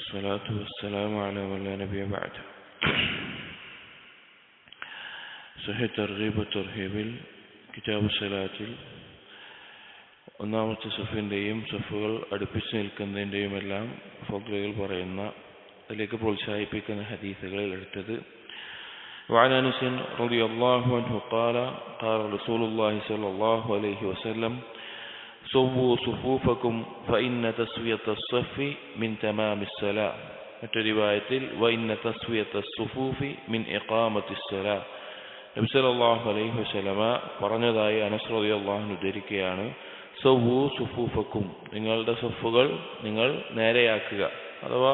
الصلاة والسلام على من لا نبي بعد സഹി തർഹീബ് തുർഹീബിൽ കിതാബ് സലാത്തിൽ ഒന്നാമത്തെ സഫിന്റെയും സഫുകൾ അടുപ്പിച്ച് നിൽക്കുന്നതിന്റെയും എല്ലാം ഫഗ്ലുകൾ പറയുന്ന അതിലേക്ക് പ്രോത്സാഹിപ്പിക്കുന്ന ഹദീസുകളിൽ എടുത്തത്. وعن أنس رضي الله عنه قال قال رسول الله صلى الله സൊവ്വു സുഫൂഫക്കും ഫൈന്ന തസ്വിയത്ത സഫി മിൻ തമാമി മറ്റൊരു വായത്തിൽ വൈന്ന തസ്വിയത്ത സുഫൂഫി മിൻ എക്കാമത്തി സല നബ്സലാഹു അലൈഹി വസ്ലമ പറഞ്ഞതായി അനസ്രതി അള്ളാഹു ഉദ്ധരിക്കുകയാണ് സൊവ്വു സുഫൂഫക്കും. നിങ്ങളുടെ സഫുകൾ നിങ്ങൾ നേരെയാക്കുക. അഥവാ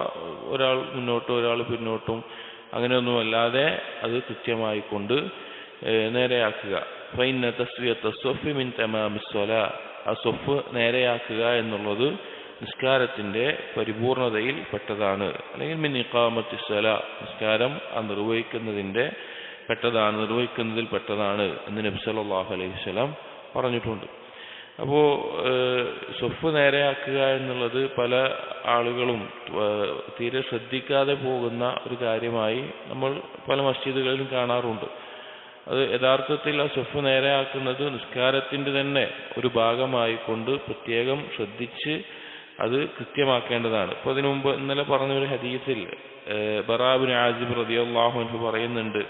ഒരാൾ മുന്നോട്ടും ഒരാൾ പിന്നോട്ടും അങ്ങനെയൊന്നുമല്ലാതെ അത് കൃത്യമായിക്കൊണ്ട് നേരെയാക്കുക. ഫൈന തസ്വിയത്ത സൊഫി മിൻ തമാമിസ്വല ആ സൊഫ് നേരെയാക്കുക എന്നുള്ളത് നിസ്കാരത്തിന്റെ പരിപൂർണതയിൽ പെട്ടതാണ്. അല്ലെങ്കിൽ മിൻ ഇഖാമത്തിസ്വല നിസ്കാരം ആ നിർവഹിക്കുന്നതിന്റെ പെട്ടതാണ് നിർവഹിക്കുന്നതിൽ പെട്ടതാണ് എന്ന് നബി സല്ലല്ലാഹു അലൈഹി വസല്ലം പറഞ്ഞിട്ടുണ്ട്. അപ്പോ സ്വഫ് നേരെയാക്കുക എന്നുള്ളത് പല ആളുകളും തീരെ ശ്രദ്ധിക്കാതെ പോകുന്ന ഒരു കാര്യമായി നമ്മൾ പല മസ്ജിദുകളിലും കാണാറുണ്ട്. അത് യഥാർത്ഥത്തിൽ ആ സ്വഫ് നേരെയാക്കുന്നത് നിസ്കാരത്തിന്റെ തന്നെ ഒരു ഭാഗമായി കൊണ്ട് പ്രത്യേകം ശ്രദ്ധിച്ച് അത് കൃത്യമാക്കേണ്ടതാണ്. ഇപ്പോൾ അതിനു മുമ്പ് ഇന്നലെ പറഞ്ഞ ഒരു ഹദീസിൽ ബറാബിൻ ആജിബ് റളിയല്ലാഹു അൻഹു പറയുന്നുണ്ട്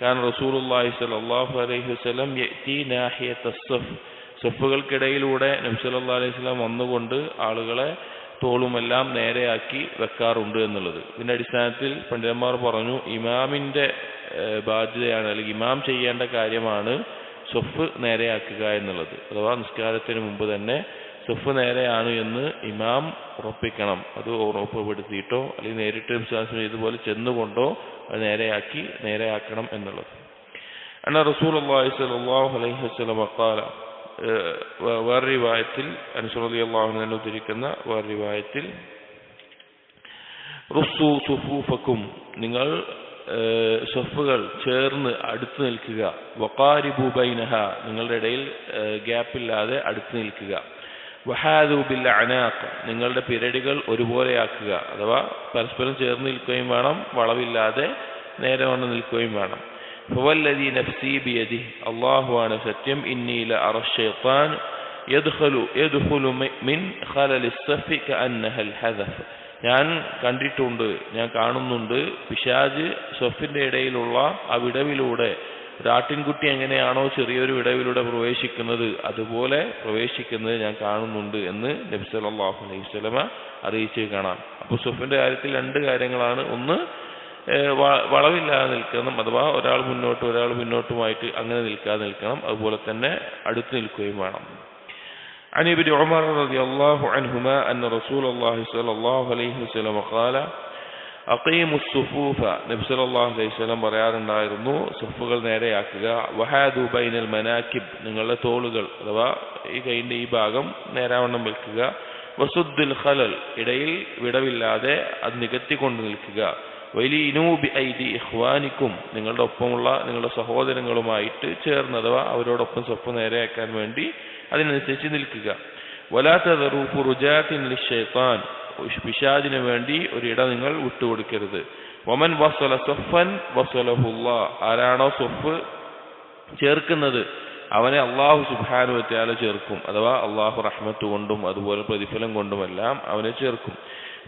കാരണം റസൂലുള്ളാഹി സ്വല്ലല്ലാഹു അലൈഹി വസ്ലം സ്വഫുകൾക്കിടയിലൂടെ നാഹിയത സഫ് സഫുകൾക്കിടയിലൂടെ നബി സല്ലല്ലാഹു അലൈഹി വസല്ലം വന്നുകൊണ്ട് ആളുകളെ തോളുമെല്ലാം നേരെയാക്കി വെക്കാറുണ്ട് എന്നുള്ളത്. ഇതിന്റെ അടിസ്ഥാനത്തിൽ പണ്ഡിതന്മാർ പറഞ്ഞു ഇമാമിന്റെ ബാധ്യതയാണ് അല്ലെങ്കിൽ ഇമാം ചെയ്യേണ്ട കാര്യമാണ് സ്വഫ് നേരെയാക്കുക എന്നുള്ളത്. അഥവാ നിസ്കാരത്തിന് മുമ്പ് തന്നെ സ്വഫ് നേരെയാണ് എന്ന് ഇമാം ഉറപ്പിക്കണം. അത് ഉറപ്പുപെടുത്തിയിട്ടോ അല്ലെങ്കിൽ നേരിട്ട് വിശ്വാസം ഇതുപോലെ ചെന്നുകൊണ്ടോ അത് നേരെയാക്കി നേരെയാക്കണം എന്നുള്ളത്. അന്നാ റസൂൽ അള്ളാഹി സ്വല്ലല്ലാഹു അലൈഹി വസല്ലം ഖാല വേറെ റിവായത്തിൽ അനുസൃതി അള്ളാഹു തന്നെ ഉദ്ധരിക്കുന്ന വേറെ റിവായത്തിൽ റുസു സുഫൂഫക്കും നിങ്ങൾ സഫുകൾ ചേർന്ന് അടുത്ത് നിൽക്കുക. വക്കാരിബു ബൈനഹ നിങ്ങളുടെ ഇടയിൽ ഗ്യാപ്പില്ലാതെ അടുത്ത് നിൽക്കുക. വഹാദൂബിൽ അനാഖ് നിങ്ങളുടെ പിരടികൾ ഒരുപോലെയാക്കുക. അഥവാ പരസ്പരം ചേർന്ന് നിൽക്കുകയും വേണം വളവില്ലാതെ നേരെ വന്ന് നിൽക്കുകയും വേണം. ഫവല്ലദി നഫ്സി ബിയദി അള്ളാഹുവാണ് സത്യം. ഇന്നീല അറഷൈത്താൻ يدخل يدخل മിൻ ഖലലി സഫി കഅന്നഹൽ ഹദഫ്. ഞാൻ കണ്ടിട്ടുണ്ട് ഞാൻ കാണുന്നുണ്ട്. പിശാജ് സഫിന്റെ ഇടയിലുള്ള ആ വിടവിലൂടെ ഒരാട്ടിൻകുട്ടി എങ്ങനെയാണോ ചെറിയൊരു വിടവിലൂടെ പ്രവേശിക്കുന്നത് അതുപോലെ പ്രവേശിക്കുന്നത് ഞാൻ കാണുന്നുണ്ട് എന്ന് നബി അലൈഹി വസല്ലമ അറിയിച്ച് കാണാം. അപ്പോൾ സഫിന്റെ കാര്യത്തിൽ രണ്ട് കാര്യങ്ങളാണ്. ഒന്ന് വളവില്ലാതെ നിൽക്കണം അഥവാ ഒരാൾ മുന്നോട്ട് ഒരാൾ മുന്നോട്ടുമായിട്ട് അങ്ങനെ നിൽക്കാതെ നിൽക്കണം അതുപോലെ തന്നെ അടുത്ത് നിൽക്കുകയും വേണം عن ابن عمر رضي الله عنهما أن رسول الله صلى الله عليه وسلم قال അക്കീമു സുഫൂഫ നബി സല്ലല്ലാഹു അലൈഹി വസല്ലം പറയാറുണ്ടായിരുന്നു സുഫുകൾ നേരെയാക്കുക വഹാദു ബൈനൽ മനാക്കിബ് നിങ്ങളുടെ തോളുകൾ അഥവാ ഈ കൈന്റെ ഈ ഭാഗം നേരാവണ്ണം വെക്കുക വസുദ്ദുൽ ഖലൽ ഇടയിൽ വിടവില്ലാതെ അത് നികത്തിക്കൊണ്ട് നിൽക്കുക വലിയനൂബി ഐദി ഇഖ്വാനിക്കും നിങ്ങളുടെ ഒപ്പമുള്ള നിങ്ങളുടെ സഹോദരങ്ങളുമായിട്ട് ചേർന്ന് അഥവാ അവരോടൊപ്പം സ്വപ്പം നേരെയാക്കാൻ വേണ്ടി അതിനനുസരിച്ച് നിൽക്കുക. ലിഷൈത്താൻ പിശാദിന് വേണ്ടി ഒരിട നിങ്ങൾ വിട്ടുകൊടുക്കരുത്. വമൻ വസ്വല സൊഫൻ വസ്വലഹുല്ല ആരാണോ സൊഫ് ചേർക്കുന്നത്? അവനെ അള്ളാഹു സുബാനു വറ്റാല ചേർക്കും. അഥവാ അള്ളാഹു റഹ്മത്ത് കൊണ്ടും അതുപോലെ പ്രതിഫലം കൊണ്ടുമെല്ലാം അവനെ ചേർക്കും.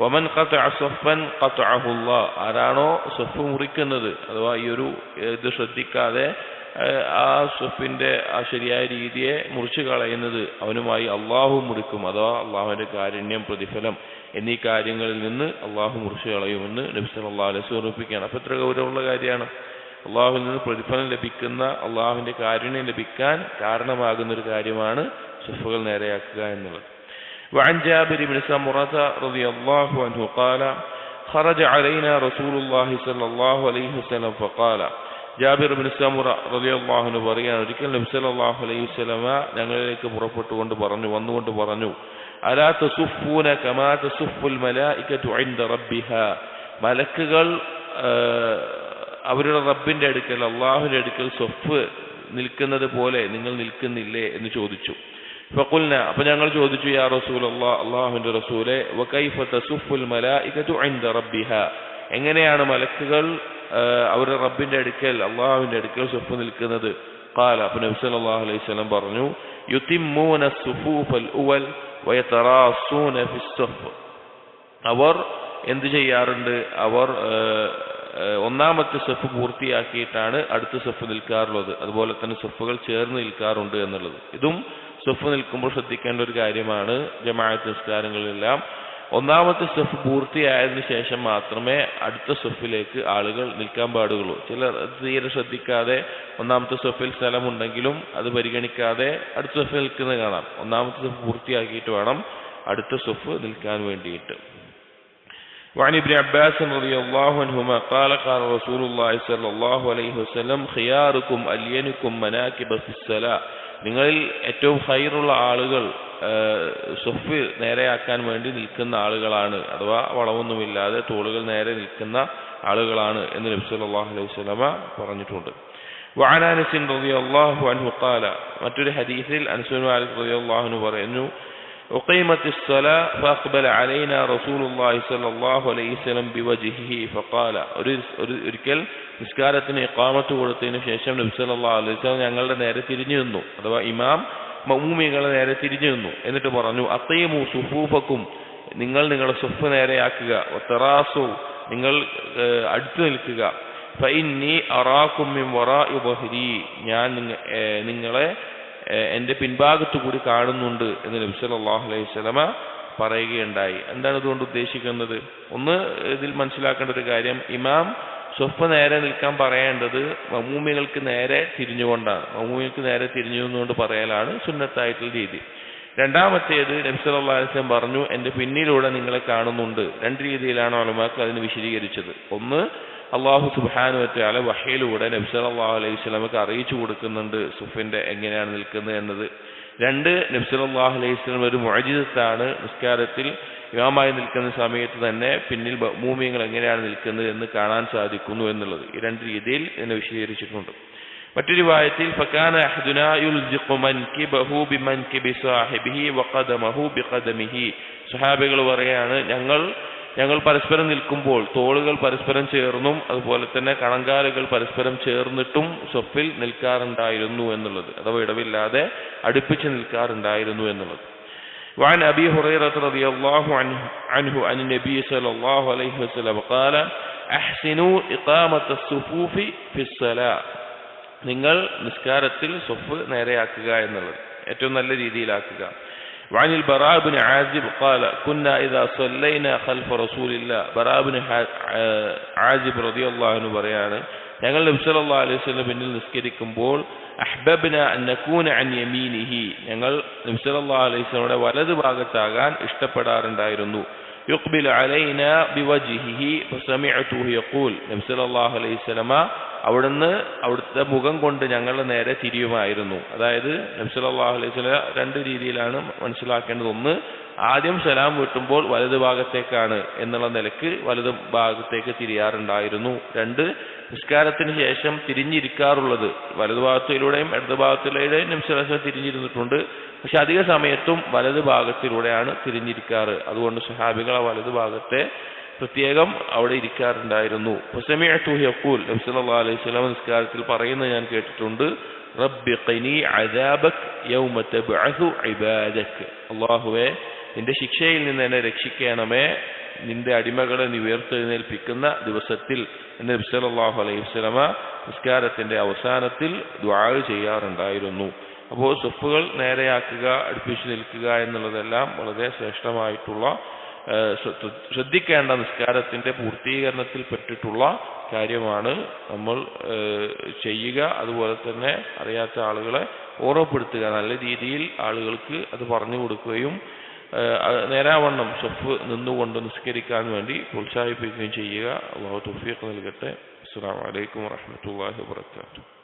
ഒമൻ കത്ത് വമൻ കത്ത് അഹുല്ല ആരാണോ സൊഫ് മുറിക്കുന്നത്? അഥവാ ഈ ഒരു ഇത് ശ്രദ്ധിക്കാതെ ആ സ്വഫിന്റെ ആ ശരിയായ രീതിയെ മുറിച്ചു കളയുന്നത് അവനുമായി അള്ളാഹു മുറിക്കും. അഥവാ അള്ളാഹുവിന്റെ കാരുണ്യം പ്രതിഫലം എന്നീ കാര്യങ്ങളിൽ നിന്ന് അള്ളാഹു മുറിച്ചു കളയുമെന്ന് നബിസ് അള്ളാഹു അലസ് ഓർമ്മിപ്പിക്കുകയാണ് അപ്പൊ എത്ര ഗൗരവമുള്ള കാര്യമാണ്. അള്ളാഹുവിൽ നിന്ന് പ്രതിഫലം ലഭിക്കുന്ന അള്ളാഹുവിന്റെ കാരുണ്യം ലഭിക്കാൻ കാരണമാകുന്ന ഒരു കാര്യമാണ് സുഫുകൾ നേരെയാക്കുക എന്നുള്ളത് وعن جابر بن سمرة رضي الله عنه قال خرج علينا رسول الله صلى الله عليه وسلم فقال ജാബിർ ബിൻ സമുറ റളിയല്ലാഹു അൻഹു പറയാണ് ഒരിക്കൽ നബി സല്ലല്ലാഹു അലൈഹി വസല്ലമ ഞങ്ങളിലേക്ക് പുറപ്പെട്ടുകൊണ്ട് പറഞ്ഞു വന്നുകൊണ്ട് പറഞ്ഞു അലാ തസുഫൂന കമാ തസുഫുൽ മലായികതു ഇൻദ റബ്ബിഹ മലക്കുകൾ അവരുടെ റബ്ബിന്റെ അടുക്കൽ അള്ളാഹുവിന്റെ അടുക്കൽ സൊഫ് നിൽക്കുന്നത് പോലെ നിങ്ങൾ നിൽക്കുന്നില്ലേ എന്ന് ചോദിച്ചു ഫഖുൽന അപ്പൊ ഞങ്ങൾ ചോദിച്ചു യാ റസൂൽ അള്ളാഹുവിന്റെ റസൂലെ വകൈഫ തസുഫുൽ മലായികതു ഇൻദ റബ്ബിഹ എങ്ങനെയാണ് മലക്കുകൾ ആ, അവരുടെ റബ്ബിന്റെ അടുക്കൽ അള്ളാഹുവിന്റെ അടുക്കൽ സുഫ് നിൽക്കുന്നത് قال അപ്പൊ നബി സല്ലല്ലാഹു അലൈഹി വസല്ലം പറഞ്ഞു യുതിമ്മൂന സുഫൂഫൽ ഉവൽ വയതറാസൂന ഫിസ്സഫ് അവർ എന്ത് ചെയ്യാറുണ്ട് അവർ ആ, ആ, ഒന്നാമത്തെ സെഫ് പൂർത്തിയാക്കിയിട്ടാണ് അടുത്ത സെഫ് നിൽക്കാറുള്ളത്. അതുപോലെ തന്നെ സെഫുകൾ ചേർന്ന് നിൽക്കാറുണ്ട് എന്നുള്ളത്. ഇതും സെഫ് നിൽക്കുമ്പോൾ ശ്രദ്ധിക്കേണ്ട ഒരു കാര്യമാണ് ജമാഅത്ത് നിസ്കാരങ്ങളിലെല്ലാം. ഒന്നാമത്തെ സെഫ് പൂർത്തിയായതിനു ശേഷം മാത്രമേ അടുത്ത സെഫിലേക്ക് ആളുകൾ നിൽക്കാൻ പാടുള്ളൂ. ചിലർ തീരെ ശ്രദ്ധിക്കാതെ ഒന്നാമത്തെ സെഫിൽ സ്ഥലമുണ്ടെങ്കിലും അത് പരിഗണിക്കാതെ അടുത്ത സെഫിൽ നിൽക്കുന്നത് കാണാം. ഒന്നാമത്തെ സെഫ് പൂർത്തിയാക്കിയിട്ട് വേണം അടുത്ത സെഫ് നിൽക്കാൻ വേണ്ടിയിട്ട്. وعن ابن عباس رضي الله عنهما قال قال رسول الله صلى الله عليه وسلم خياركم ألينكم مناكب في الصلاة നിങ്ങളിൽ ഏറ്റവും ഹൈറുള്ള ആളുകൾ സൊഫ് നേരെയാക്കാൻ വേണ്ടി നിൽക്കുന്ന ആളുകളാണ് അഥവാ വളവൊന്നുമില്ലാതെ തോളുകൾ നേരെ നിൽക്കുന്ന ആളുകളാണ് എന്ന് നബി സല്ലല്ലാഹു അലൈഹി വസല്ലമ പറഞ്ഞിട്ടുണ്ട് وعن انس رضي الله عنه قال മറ്റൊരു ഹദീസിൽ അനസ് ബിൻ മാലിക് റളിയല്ലാഹു അൻഹു പറയുന്നു أقيمت الصلاة فأقبل علينا رسول الله صلى الله عليه وسلم بوجهه فقال ഒരു ഒരു- ഒരിക്കൽ നിസ്കാരത്തിന് ഇഖാമത്ത് കൊടുത്തതിന് ശേഷം നബി സല്ലല്ലാഹു അലൈഹി വസല്ലം ഞങ്ങളുടെ നേരെ തിരിഞ്ഞു നിന്നു അഥവാ ഇമാം മൗമികളെ നേരെ തിരിഞ്ഞു നിന്നു എന്നിട്ട് പറഞ്ഞു അത്തീമു സുഫൂഫക്കും നിങ്ങൾ നിങ്ങളുടെ സുഫ് നേരെയാക്കുക തെറാസു നിങ്ങൾ ഏഹ്, അടുത്ത് നിൽക്കുക ഫൈന്നി അറാക്കും മിൻ വറാഇ ബഹ്രി ഞാൻ നിങ്ങ- ഏഹ്, നിങ്ങളെ എന്റെ പിൻഭാഗത്തു കൂടി കാണുന്നുണ്ട് എന്ന് നബി സല്ലല്ലാഹു അലൈഹി വസല്ലമ പറയുകയുണ്ടായി. എന്താണ് ഇതുകൊണ്ട് ഉദ്ദേശിക്കുന്നത്? ഒന്ന് ഇതിൽ മനസ്സിലാക്കേണ്ട ഒരു കാര്യം ഇമാം സ്വപ്പ് നേരെ നിൽക്കാൻ പറയേണ്ടത് മമ്മൂമികൾക്ക് നേരെ തിരിഞ്ഞുകൊണ്ടാണ്. മമ്മൂമികൾക്ക് നേരെ തിരിഞ്ഞു നിന്നുകൊണ്ട് പറയലാണ് സുന്നത്തായിട്ടുള്ള രീതി. രണ്ടാമത്തേത് അലൈഹി വസല്ലം പറഞ്ഞു എന്റെ പിന്നിലൂടെ നിങ്ങളെ കാണുന്നുണ്ട്. രണ്ട് രീതിയിലാണ് ഉലമാക്കൾ അതിന് വിശദീകരിച്ചത്. ഒന്ന് അള്ളാഹു സുബ്ഹാനു വറ്റാല വഹയിലൂടെ നബി അള്ളാഹു അലൈഹി സ്വലമക്ക് അറിയിച്ചു കൊടുക്കുന്നുണ്ട് സുഫിന്റെ എങ്ങനെയാണ് നിൽക്കുന്നത് എന്നത്. രണ്ട് നബി അള്ളാഹു അലൈഹി സ്വലം ഒരു മുഅജിസത്താണ് നിസ്കാരത്തിൽ ഇമാമായി നിൽക്കുന്ന സമയത്ത് തന്നെ പിന്നിൽ ഭൂമിയങ്ങൾ എങ്ങനെയാണ് നിൽക്കുന്നത് എന്ന് കാണാൻ സാധിക്കുന്നു എന്നുള്ളത്. ഈ രണ്ട് രീതിയിൽ എന്നെ വിശദീകരിച്ചിട്ടുണ്ട്. മറ്റൊരു വായത്തിൽ ഫക്കാന സ്വഹാബികൾ പറയാണ് ഞങ്ങൾ ഞങ്ങൾ പരസ്പരം നിൽക്കുമ്പോൾ തോളുകൾ പരസ്പരം ചേർന്നും അതുപോലെ തന്നെ കണങ്കാലുകൾ പരസ്പരം ചേർന്നിട്ടും സ്വഫിൽ നിൽക്കാറുണ്ടായിരുന്നു എന്നുള്ളത് അഥവാ ഇടവില്ലാതെ അടുപ്പിച്ച് നിൽക്കാറുണ്ടായിരുന്നു എന്നുള്ളത് وعن أبي هريرة رضي الله عنه, عنه عن النبي صلى الله عليه وسلم قال أحسنوا إقامة الصفوف في الصلاة നിങ്ങൾ നിസ്കാരത്തിൽ സ്വഫ് നേരെയാക്കുക എന്നുള്ളത് ഏറ്റവും നല്ല രീതിയിലാക്കുക وعن البراء بن عازب قال كنا إذا صلينا خلف رسول الله براء بن عازب رضي الله عنه പറയാണ് ഞങ്ങൾ നബി സല്ലല്ലാഹു അലൈഹി വസല്ലം പിന്നിൽ നിസ്കരിക്കുമ്പോൾ അഹ്ബബ്ന അൻ നകൂന അൻ യമീനിഹി ഞങ്ങൾ നബി സല്ലല്ലാഹു അലൈഹി വസല്ലമയുടെ വലതു ഭാഗത്താകാൻ ഇഷ്ടപ്പെടാറുണ്ടായിരുന്നു യുഖ്ബിൽ അലൈന ബിവജ്ഹിഹി ഫസമിഅതുഹു യഖൂൽ നബി സല്ലല്ലാഹു അലൈഹി വസല്ലമ അവിടുന്ന് അവിടുത്തെ മുഖം കൊണ്ട് ഞങ്ങളുടെ നേരെ തിരിയുമായിരുന്നു. അതായത് നബി സല്ലല്ലാഹു അലൈഹി വസല്ലം രണ്ട് രീതിയിലാണ് മനസ്സിലാക്കേണ്ടത്. ഒന്ന് ആദ്യം സലാം വീട്ടുമ്പോൾ വലതു ഭാഗത്തേക്കാണ് എന്നുള്ള നിലയ്ക്ക് വലതു ഭാഗത്തേക്ക് തിരിയാറുണ്ടായിരുന്നു. രണ്ട് നിസ്കാരത്തിന് ശേഷം തിരിഞ്ഞിരിക്കാറുള്ളത്. വലതു ഭാഗത്തിലൂടെയും ഇടതു ഭാഗത്തിലൂടെയും നിമിഷം തിരിഞ്ഞിരുന്നിട്ടുണ്ട്. പക്ഷെ അധിക സമയത്തും വലതു ഭാഗത്തിലൂടെയാണ് തിരിഞ്ഞിരിക്കാറ്. അതുകൊണ്ട് സഹാബികൾ ആ വലതു ഭാഗത്തെ പ്രത്യേകം അവിടെ ഇരിക്കാറുണ്ടായിരുന്നു. യഖൂൽ നബി അലൈഹി വസല്ലം നിസ്കാരത്തിൽ പറയുന്നത് ഞാൻ കേട്ടിട്ടുണ്ട്. റബ്ബി യൗമ അല്ലാഹുവേ നിന്റെ ശിക്ഷയിൽ നിന്ന് എന്നെ രക്ഷിക്കണമേ. നിന്റെ അടിമകളെ നീ ഉയർത്തെഴുന്നേൽപ്പിക്കുന്ന ദിവസത്തിൽ എന്ന് നബി സല്ലല്ലാഹു അലൈഹി വസല്ലമ നിസ്കാരത്തിന്റെ അവസാനത്തിൽ ദുആ ചെയ്യാറുണ്ടായിരുന്നു. അപ്പോൾ സ്വപ്പുകൾ നേരെയാക്കുക അടുപ്പിച്ചു നിൽക്കുക എന്നുള്ളതെല്ലാം വളരെ ശ്രേഷ്ഠമായിട്ടുള്ള ശ്രദ്ധിക്കേണ്ട നിസ്കാരത്തിന്റെ പൂർത്തീകരണത്തിൽ പെട്ടിട്ടുള്ള കാര്യമാണ് നമ്മൾ ചെയ്യുക. അതുപോലെ തന്നെ അറിയാത്ത ആളുകളെ ഓർമ്മപ്പെടുത്തുക. നല്ല രീതിയിൽ ആളുകൾക്ക് അത് പറഞ്ഞു കൊടുക്കുകയും നേരാവണ്ണം സ്വഫ് നിന്നുകൊണ്ട് നിസ്കരിക്കാൻ വേണ്ടി പ്രോത്സാഹിപ്പിക്കുകയും ചെയ്യുക. അള്ളാഹു തുഫീഖ് നൽകട്ടെ. അസ്സാം വലൈക്കും വാഹമത്തല്ലാഹി വബറകാതുഹു.